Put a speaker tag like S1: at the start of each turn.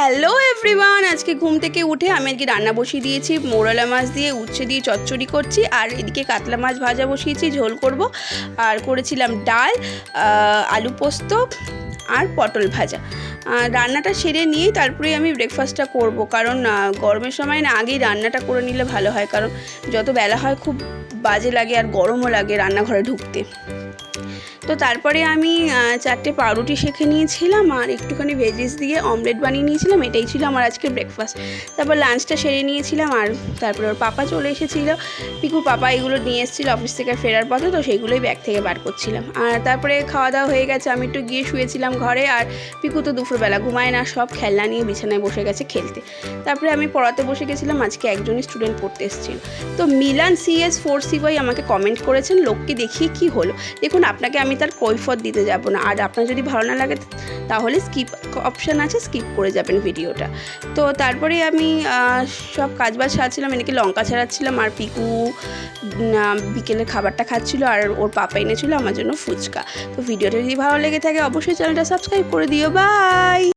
S1: Hello everyone, আজকে ঘুম থেকে উঠে আমি আজকে রান্না বসিয়ে দিয়েছি, মোরলা মাছ দিয়ে উচ্ছে দিয়ে চচ্চড়ি করছি, আর এদিকে কাতলা মাছ ভাজা বসিয়েছি, ঝোল করব, আর করেছিলাম ডাল আলু পোস্ত, আর পটল ভাজা। রান্নাটা সেরে নিয়েই তারপরে আমি ব্রেকফাস্টটা করব, কারণ গরমের সময় না আগেই রান্নাটা করে নিলে ভালো হয়, কারণ যত বেলা হয় খুব বাজে লাগে আর গরমও লাগে রান্নাঘরে ঢুকতে। তো তারপরে আমি চারটে পাউরুটি শেখে নিয়েছিলাম আর একটুখানি ভেজিস দিয়ে অমলেট বানিয়ে নিয়েছিলাম। এটাই ছিল আমার আজকে ব্রেকফাস্ট তারপর লাঞ্চটা সেরে নিয়েছিলাম আর তারপরে ওর পাপা চলে এসেছিল। পিকু পাপা এগুলো নিয়ে এসেছিল অফিস থেকে ফেরার পথে, তো সেইগুলোই ব্যাগ থেকে বার করছিলাম। আর তারপরে খাওয়া দাওয়া হয়ে গেছে, আমি একটু গিয়ে শুয়েছিলাম ঘরে আর পিকু তো দুপুরবেলা ঘুমায় না, সব খেলনা নিয়ে বিছানায় বসে গেছে খেলতে। তারপরে আমি পড়াতে বসে গেছিলাম, আজকে একজনই স্টুডেন্ট পড়তে এসেছিল। তো Milan C S four C Y আমাকে কমেন্ট করেছেন, লোককে দেখিয়ে কি হলো? দেখুন, আপনাকে আমি তার কৈফত দিতে যাব না। আর আপনার যদি ভালো না লাগে, তাহলে স্কিপ অপশান আছে স্কিপ করে যাবেন ভিডিওটা তো তারপরে আমি সব কাজবাজ সারছিলাম এনেকে লঙ্কা ছাড়াচ্ছিলাম, আর পিকু বিকেলে খাবারটা খাচ্ছিলো, আর ওর পাপা এনেছিল, আমার জন্য ফুচকা। তো ভিডিওটা যদি ভালো লেগে থাকে, অবশ্যই চ্যানেলটা সাবস্ক্রাইব করে দিও। বাই